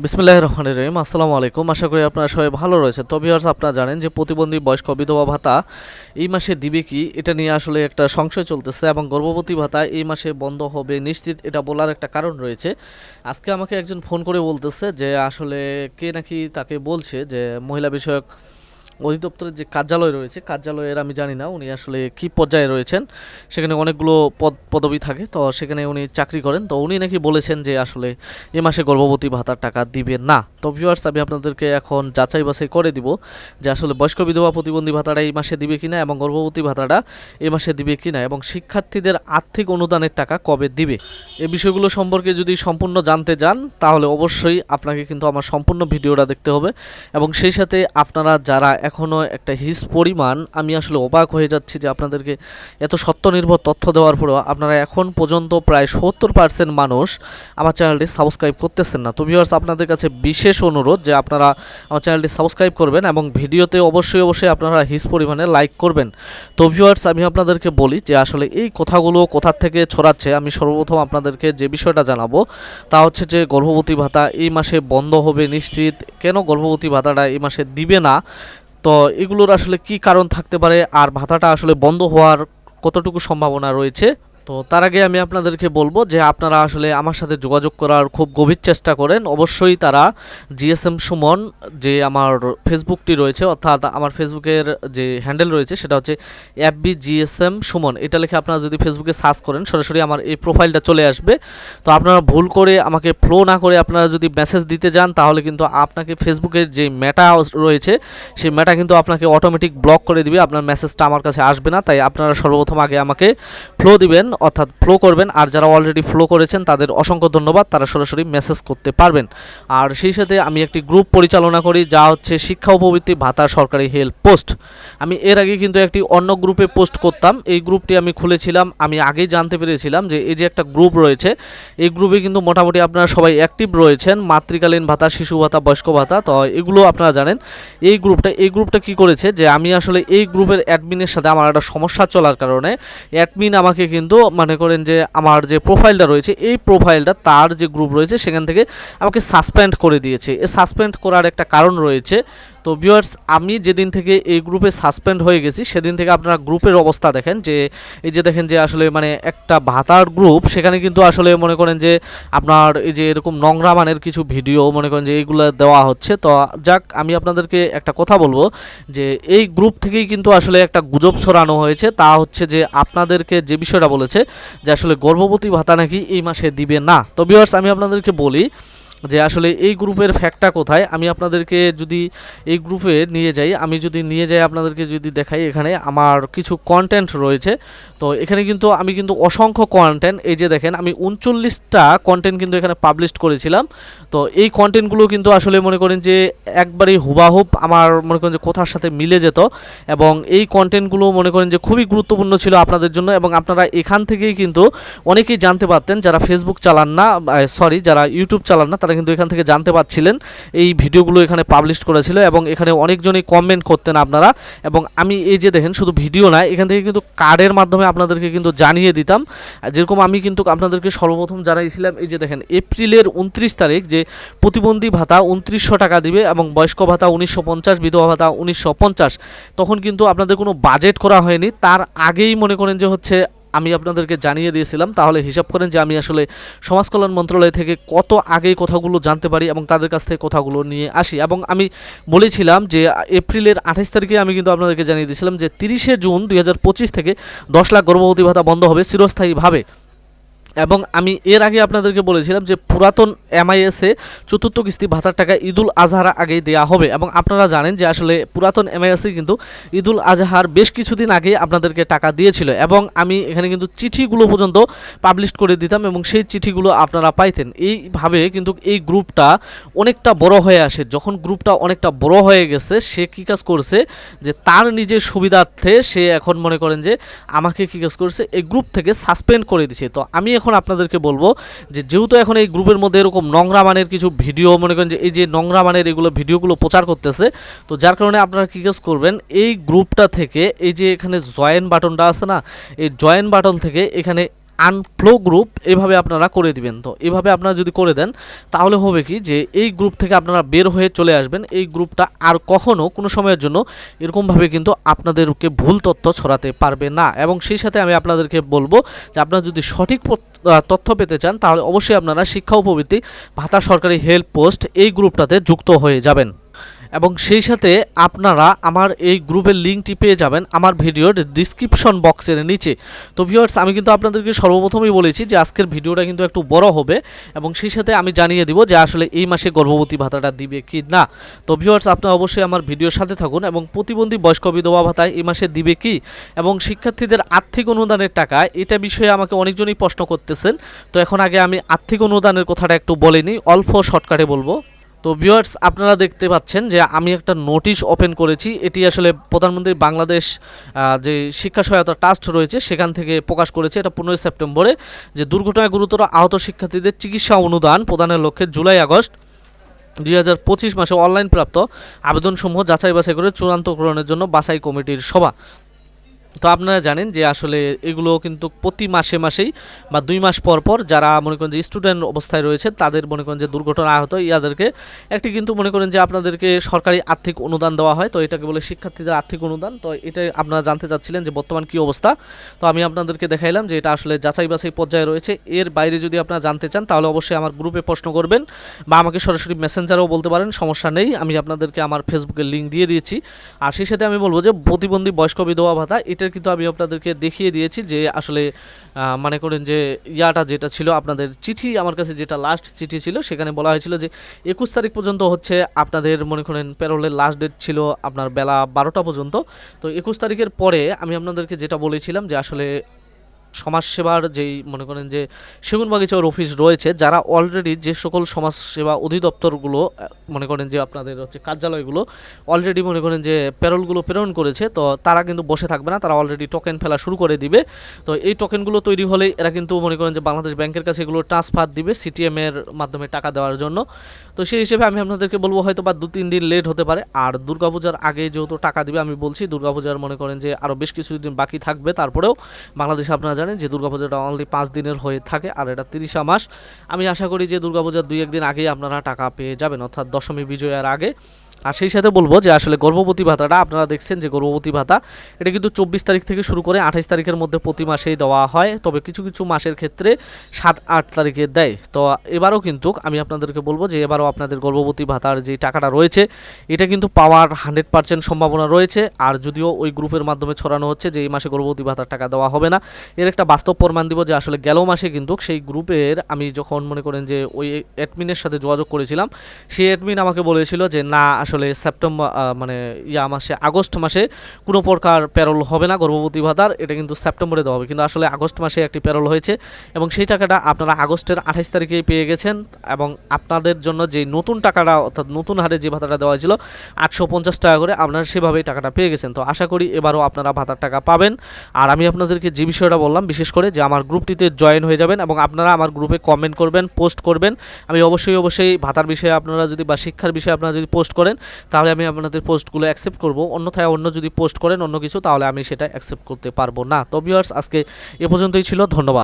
বিসমিল্লাহ রহমান রহিম। আসসালামু আলাইকুম। আশা করি আপনারা সবাই ভালো রয়েছে তো ভিউয়ার্স আপনারা জানেন যে প্রতিবন্ধী বয়স্ক বিধবা ভাতা এই মাসে দিবে কি? এটা নিয়ে আসলে একটা সংশয় চলতেছে এবং গর্ভবতী ভাতা এই মাসে বন্ধ হবে নিশ্চিত। এটা বলার একটা কারণ রয়েছে। আজকে আমাকে একজন ফোন করে বলতেছে যে আসলে কে নাকি তাকে বলছে যে মহিলা বিষয়ক অধিদপ্তরের যে কার্যালয় রয়েছে, কার্যালয়ের আমি জানি না উনি আসলে কি পর্যায়ে রয়েছেন। সেখানে অনেকগুলো পদ, পদবি থাকে, তো সেখানে উনি চাকরি করেন। তো উনি নাকি বলেছেন যে আসলে এ মাসে গর্ভবতী ভাতার টাকা দিবে না। তো ভিউয়ার্স আমি আপনাদেরকে এখন যাচাই বাছাই করে দিব যে আসলে বয়স্ক বিধবা প্রতিবন্ধী ভাতাটা এই মাসে দিবে কিনা এবং গর্ভবতী ভাতাটা এ মাসে দিবে কিনা এবং শিক্ষার্থীদের আর্থিক অনুদানের টাকা কবে দিবে? এ বিষয়গুলো সম্পর্কে যদি সম্পূর্ণ জানতে চান, তাহলে অবশ্যই আপনাকে কিন্তু আমার সম্পূর্ণ ভিডিওটা দেখতে হবে। এবং সেই সাথে আপনারা যারা এখনও একটা হিস পরিমাণ, আমি আসলে অবাক হয়ে যাচ্ছি যে আপনাদেরকে এত সত্যনির্ভর তথ্য দেওয়ার পরেও আপনারা এখন পর্যন্ত প্রায় সত্তর পার্সেন্ট মানুষ আমার চ্যানেলটি সাবস্ক্রাইব করতেছেন না। তো ভিউয়ার্স আপনাদের কাছে বিশেষ অনুরোধ যে আপনারা আমার চ্যানেলটি সাবস্ক্রাইব করবেন এবং ভিডিওতে অবশ্যই অবশ্যই আপনারা হিস পরিমাণে লাইক করবেন। তো ভিউয়ার্স আমি আপনাদেরকে বলি যে আসলে এই কথাগুলো কোথার থেকে ছড়াচ্ছে, আমি সর্বপ্রথম আপনাদেরকে যে বিষয়টা জানাব তা হচ্ছে যে গর্ভবতী ভাতা এই মাসে বন্ধ হবে নিশ্চিত। কেন গর্ভবতী ভাতাটা এই মাসে দিবে না? তো এগুলোর আসলে কি কারণ থাকতে পারে? আর ভাতাটা আসলে বন্ধ হওয়ার কতটুকু সম্ভাবনা রয়েছে? তো তার আগে আমি আপনাদেরকে বলব যে আপনারা আসলে আমার সাথে যোগাযোগ করার খুব গভীর চেষ্টা করেন। অবশ্যই তারা জিএসএম সুমন যে আমার ফেসবুকটি রয়েছে, অর্থাৎ আমার ফেসবুকের যে হ্যান্ডেল রয়েছে সেটা হচ্ছে অ্যাপবি জিএসএম সুমন। এটা লিখে আপনারা যদি ফেসবুকে সার্চ করেন, সরাসরি আমার এই প্রোফাইলটা চলে আসবে। তো আপনারা ভুল করে আমাকে ফ্লো না করে আপনারা যদি মেসেজ দিতে যান, তাহলে কিন্তু আপনাকে ফেসবুকের যে মেটা রয়েছে, সেই মেটা কিন্তু আপনাকে অটোমেটিক ব্লক করে দিবে। আপনার মেসেজটা আমার কাছে আসবে না, তাই আপনারা সর্বপ্রথম আগে আমাকে ফ্লো দিবেন। অর্থাৎ ফ্লো করবেন। আর যারা অলরেডি ফ্লো করেছেন, তাদের অসংখ্য ধন্যবাদ। তারা সরাসরি মেসেজ করতে পারবেন। আর সেই সাথে আমি একটি গ্রুপ পরিচালনা করি, যা হচ্ছে শিক্ষা উপবৃত্তি ভাতা সরকারি হেল্প পোস্ট আমি এর আগে কিন্তু একটি অন্য গ্রুপে পোস্ট করতাম। এই গ্রুপটি আমি খুলেছিলাম। আমি আগেই জানতে পেরেছিলাম যে এই যে একটা গ্রুপ রয়েছে, এই গ্রুপে কিন্তু মোটামুটি আপনারা সবাই অ্যাক্টিভ রয়েছেন। মাতৃকালীন ভাতা, শিশু ভাতা, বয়স্ক ভাতা, তো এগুলো আপনারা জানেন। এই গ্রুপটা এই গ্রুপটা কি করেছে? যে আমি আসলে এই গ্রুপের অ্যাডমিনের সাথে আমার একটা সমস্যা চলার কারণে অ্যাডমিন আমাকে কিন্তু মনে করেন যে আমার যে প্রোফাইলটা রয়েছে, এই প্রোফাইলটা তার যে গ্রুপ রয়েছে, সেখান থেকে আমাকে সাসপেন্ড করে দিয়েছে। এ সাসপেন্ড করার একটা কারণ রয়েছে তো ভিউয়ার্স আমি যেদিন থেকে এই গ্রুপে সাসপেন্ড হয়ে গেছি, সেদিন থেকে আপনারা গ্রুপের অবস্থা দেখেন যে, এই যে দেখেন যে আসলে মানে একটা ভাতার গ্রুপ সেখানে কিন্তু আসলে মনে করেন যে আপনার এই যে এরকম নোংরা মানের কিছু ভিডিও মনে করেন যে এইগুলো দেওয়া হচ্ছে। তো যাক, আমি আপনাদেরকে একটা কথা বলব যে, এই গ্রুপ থেকেই কিন্তু আসলে একটা গুজব ছড়ানো হয়েছে। তা হচ্ছে যে আপনাদেরকে যে বিষয়টা বলেছে যে আসলে গর্ভবতী ভাতা নাকি এই মাসে দিবে না। তো ভিউয়ার্স আমি আপনাদেরকে বলি যে আসলে এই গ্রুপের ফ্যাক্টটা কোথায়, আমি আপনাদেরকে যদি এই গ্রুপে নিয়ে যাই, আমি যদি নিয়ে যাই আপনাদেরকে যদি দেখাই এখানে আমার কিছু কন্টেন্ট রয়েছে, তো এখানে কিন্তু আমি কিন্তু অসংখ্য কন্টেন্ট এই যে দেখেন আমি উনচল্লিশটা কন্টেন্ট কিন্তু এখানে পাবলিশ করেছিলাম, তো এই কন্টেন্টগুলো কিন্তু আসলে মনে করেন যে একবারেই হুবাহুব আমার মনে করেন যে কথার সাথে মিলে যেত এবং এই কন্টেন্টগুলো মনে করেন যে খুবই গুরুত্বপূর্ণ ছিল আপনাদের জন্য এবং আপনারা এখান থেকেই কিন্তু অনেকেই জানতে পারতেন যারা ফেসবুক চালান না সরি যারা ইউটিউব চালান না, তারা কিন্তু এখান থেকে জানতে পারছিলেন এই ভিডিওগুলো এখানে পাবলিশ করেছিল এবং এখানে অনেকজনই কমেন্ট করতেন আপনারা। এবং আমি এই যে দেখেন, শুধু ভিডিও না এখান থেকে কিন্তু কার্ডের মাধ্যমে আপনাদেরকে কিন্তু জানিয়ে দিতাম। যেরকম আমি কিন্তু আপনাদেরকে সর্বপ্রথম জানাইছিলাম, এই যে দেখেন, এপ্রিলের উনত্রিশ তারিখ যে প্রতিবন্ধী ভাতা উনত্রিশশো টাকা দিবে এবং বয়স্ক ভাতা উনিশশো পঞ্চাশ, বিধবা ভাতা উনিশশো পঞ্চাশ, তখন কিন্তু আপনাদের কোনো বাজেট করা হয়নি। তার আগেই মনে করেন যে হচ্ছে আমি আপনাদেরকে জানিয়ে দিয়েছিলাম, তাহলে হিসাব করেন যে আমি আসলে সমাজ কল্যাণ মন্ত্রণালয় থেকে কত আগে কথাগুলো জানতে পারি এবং তাদের কাছ থেকে কথাগুলো নিয়ে আসি। এবং আমি বলেছিলাম যে এপ্রিলের আঠাশ তারিখে আমি কিন্তু আপনাদেরকে জানিয়ে দিয়েছিলাম যে তিরিশে জুন দুই হাজার পঁচিশ থেকে দশ লাখ গর্ভবতী ভাতা বন্ধ হবে চিরস্থায়ীভাবে। এবং আমি এর আগে আপনাদেরকে বলেছিলাম যে পুরাতন এমআইএসে চতুর্থ কিস্তি ভাতার টাকা ঈদুল আজহার আগেই দেওয়া হবে এবং আপনারা জানেন যে আসলে পুরাতন এমআইএসে কিন্তু ঈদুল আজহার বেশ কিছুদিন আগে আপনাদেরকে টাকা দিয়েছিল এবং আমি এখানে কিন্তু চিঠিগুলো পর্যন্ত পাবলিশ করে দিতাম এবং সেই চিঠিগুলো আপনারা পাইতেন। এইভাবে কিন্তু এই গ্রুপটা অনেকটা বড় হয়ে আসে। যখন গ্রুপটা অনেকটা বড় হয়ে গেছে, সে কী কাজ করছে যে তার নিজের সুবিধার্থে সে এখন মনে করেন যে আমাকে কী কাজ করছে, এই গ্রুপ থেকে সাসপেন্ড করে দিছে। তো আমি এখন আপনাদেরকে বলব যে যেহেতু এখন এই গ্রুপের মধ্যে এরকম নোংরা মানের কিছু ভিডিও, মনে করেন যে এই যে নোংরা মানের এগুলো ভিডিওগুলো প্রচার করতেছে, তো যার কারণে আপনারা কী কাজ করবেন, এই গ্রুপটা থেকে এই যে এখানে জয়েন বাটনটা আছে না, এই জয়েন বাটন থেকে এখানে আনফ্লো গ্রুপ এভাবে আপনারা করে দিবেন। তো এভাবে আপনারা যদি করে দেন, তাহলে হবে কি যে এই গ্রুপ থেকে আপনারা বের হয়ে চলে আসবেন। এই গ্রুপটা আর কখনো কোনো সময়ের জন্য এরকমভাবে কিন্তু আপনাদেরকে ভুল তথ্য ছড়াতে পারবে না। এবং সেই সাথে আমি আপনাদেরকে বলব যে আপনারা যদি সঠিক তথ্য পেতে চান, তাহলে অবশ্যই আপনারা শিক্ষা উপবৃত্তি ভাতা সরকারি হেল্প পোস্ট এই গ্রুপটাতে যুক্ত হয়ে যাবেন। এবং সেই সাথে আপনারা আমার এই গ্রুপের লিঙ্কটি পেয়ে যাবেন আমার ভিডিওর ডিসক্রিপশন বক্সের নিচে। তো ভিউয়ার্স আমি কিন্তু আপনাদেরকে সর্বপ্রথমেই বলেছি যে আজকের ভিডিওটা কিন্তু একটু বড় হবে এবং সেই সাথে আমি জানিয়ে দিব যে আসলে এই মাসে গর্ভবতী ভাতাটা দিবে কি না। তো ভিউয়ার্স আপনারা অবশ্যই আমার ভিডিওর সাথে থাকুন এবং প্রতিবন্ধী বয়স্ক বিধবা ভাতায় এই মাসে দিবে কি? এবং শিক্ষার্থীদের আর্থিক অনুদানের টাকা, এটা বিষয়ে আমাকে অনেকজনই প্রশ্ন করতেছেন। তো এখন আগে আমি আর্থিক অনুদানের কথাটা একটু বলিনি, অল্প শর্টকাটে বলব। তো ভিউয়ার্স আপনারা দেখতে পাচ্ছেন যে আমি একটা নোটিশ ওপেন করেছি। এটি আসলে প্রধানমন্ত্রী বাংলাদেশ যে শিক্ষা সহায়তা ট্রাস্ট রয়েছে, সেখান থেকে প্রকাশ করেছে এটা পনেরোই সেপ্টেম্বরে, যে দুর্ঘটনায় গুরুতর আহত শিক্ষার্থীদের চিকিৎসা অনুদান প্রদানের লক্ষ্যে জুলাই আগস্ট দুই হাজার পঁচিশ মাসে অনলাইন প্রাপ্ত আবেদনসমূহ যাচাই বাছাই করে চূড়ান্তকরণের জন্য বাছাই কমিটির সভা। তো আপনারা জানেন যে আসলে এগুলো কিন্তু প্রতি মাসে মাসেই বা দুই মাস পর পর যারা মনে করেন যে স্টুডেন্ট অবস্থায় রয়েছে তাদের মনে করেন যে দুর্ঘটনা আহত ইয়াদেরকে একটি কিন্তু মনে করেন যে আপনাদেরকে সরকারি আর্থিক অনুদান দেওয়া হয়। তো এটাকে বলে শিক্ষার্থীদের আর্থিক অনুদান। তো এটা আপনারা জানতে চাচ্ছিলেন যে বর্তমান কী অবস্থা। তো আমি আপনাদেরকে দেখাইলাম যে এটা আসলে যাচাই বাছাই পর্যায়ে রয়েছে। এর বাইরে যদি আপনারা জানতে চান, তাহলে অবশ্যই আমার গ্রুপে প্রশ্ন করবেন বা আমাকে সরাসরি মেসেঞ্জারেও বলতে পারেন, সমস্যা নেই। আমি আপনাদেরকে আমার ফেসবুকের লিঙ্ক দিয়ে দিয়েছি। আর সেই সাথে আমি বলব যে প্রতিবন্ধী বয়স্ক বিধবা ভাতা এটার কিন্তু আমি আপনাদেরকে দেখিয়ে দিয়েছি যে আসলে মনে করেন যে ইয়াটা যেটা ছিল আপনাদের চিঠি, আমার কাছে যেটা লাস্ট চিঠি ছিল, সেখানে বলা হয়েছিল যে একুশ তারিখ পর্যন্ত হচ্ছে আপনাদের মনে করেন প্যারোলের লাস্ট ডেট ছিল আপনার বেলা বারোটা পর্যন্ত। তো একুশ তারিখের পরে আমি আপনাদেরকে যেটা বলেছিলাম যে আসলে সমাজসেবার যেই মনে করেন যে সেগুনবাগিচার অফিস রয়েছে, যারা অলরেডি যে সকল সমাজসেবা অধিদপ্তরগুলো মনে করেন যে আপনাদের হচ্ছে কার্যালয়গুলো অলরেডি মনে করেন যে প্যারোলগুলো প্রেরণ করেছে, তো তারা কিন্তু বসে থাকবে না, তারা অলরেডি টোকেন ফেলা শুরু করে দিবে। তো এই টোকেনগুলো তৈরি হলেই এরা কিন্তু মনে করেন যে বাংলাদেশ ব্যাংকের কাছে এগুলো ট্রান্সফার দিবে সিটিএম এর মাধ্যমে টাকা দেওয়ার জন্য। তো সেই হিসেবে আমি আপনাদেরকে বলব হয়তো বা দু তিন দিন লেট হতে পারে। আর দুর্গাপূজার আগে যেহেতু টাকা দিবে, আমি বলছি দুর্গাপূজার মনে করেন যে আরও বেশ কিছু দিন বাকি থাকবে, তারপরেও বাংলাদেশে আপনারা জানেন যে দুর্গাপূজাটা অনলি পাঁচ দিনের হয়ে থাকে আর এটা তিরিশা মাস। আমি আশা করি যে দুর্গাপূজার দুই একদিন আগেই আপনারা টাকা পেয়ে যাবেন, অর্থাৎ দশমী বিজয়ের আগে। আর সেই সাথে বলব যে আসলে গর্ভবতী ভাতাটা, আপনারা দেখছেন যে গর্ভবতী ভাতা, এটা কিন্তু চব্বিশ তারিখ থেকে শুরু করে আঠাইশ তারিখের মধ্যে প্রতি মাসেই দেওয়া হয়। তবে কিছু কিছু মাসের ক্ষেত্রে সাত, আট তারিখে দেয়। তো এবারও কিন্তু আমি আপনাদেরকে বলব যে এবারও আপনাদের গর্ভবতী ভাতার যে টাকাটা রয়েছে, এটা কিন্তু পাওয়ার হান্ড্রেড পার্সেন্ট সম্ভাবনা রয়েছে। আর যদিও ওই গ্রুপের মাধ্যমে ছড়ানো হচ্ছে যে এই মাসে গর্ভবতী ভাতার টাকা দেওয়া হবে না, এর একটা বাস্তব প্রমাণ দিব যে আসলে গেল মাসে কিন্তু সেই গ্রুপের আমি যখন মনে করেন যে ওই অ্যাডমিনের সাথে যোগাযোগ করেছিলাম, সেই অ্যাডমিন আমাকে বলেছিল যে না আসলে সেপ্টেম্বর মানে ইয়া মাসে, আগস্ট মাসে কোনো প্রকার প্যারোল হবে না গর্ভবতী ভাতার, এটা কিন্তু সেপ্টেম্বরে দেওয়া হবে। কিন্তু আসলে আগস্ট মাসে একটি প্যারোল হয়েছে এবং সেই টাকাটা আপনারা আগস্টের আঠাইশ তারিখেই পেয়ে গেছেন এবং আপনাদের জন্য যে নতুন টাকাটা, অর্থাৎ নতুন হারে যে ভাতাটা দেওয়া হয়েছিল, আটশো পঞ্চাশ টাকা করে আপনারা সেভাবেই টাকাটা পেয়ে গেছেন। তো আশা করি এবারও আপনারা ভাতার টাকা পাবেন। আর আমি আপনাদেরকে যে বিষয়টা বললাম, বিশেষ করে যে আমার গ্রুপটিতে জয়েন হয়ে যাবেন এবং আপনারা আমার গ্রুপে কমেন্ট করবেন, পোস্ট করবেন। আমি অবশ্যই অবশ্যই ভাতার বিষয়ে আপনারা যদি বা শিক্ষার বিষয়ে আপনারা যদি পোস্ট করেন, তাহলে আমি আপনাদের পোস্টগুলো অ্যাকসেপ্ট করব। অন্যথায় অন্য যদি পোস্ট করেন অন্য কিছু, তাহলে আমি সেটা অ্যাকসেপ্ট করতে পারব না। তো ভিউয়ার্স আজকে এ পর্যন্তই ছিল। ধন্যবাদ।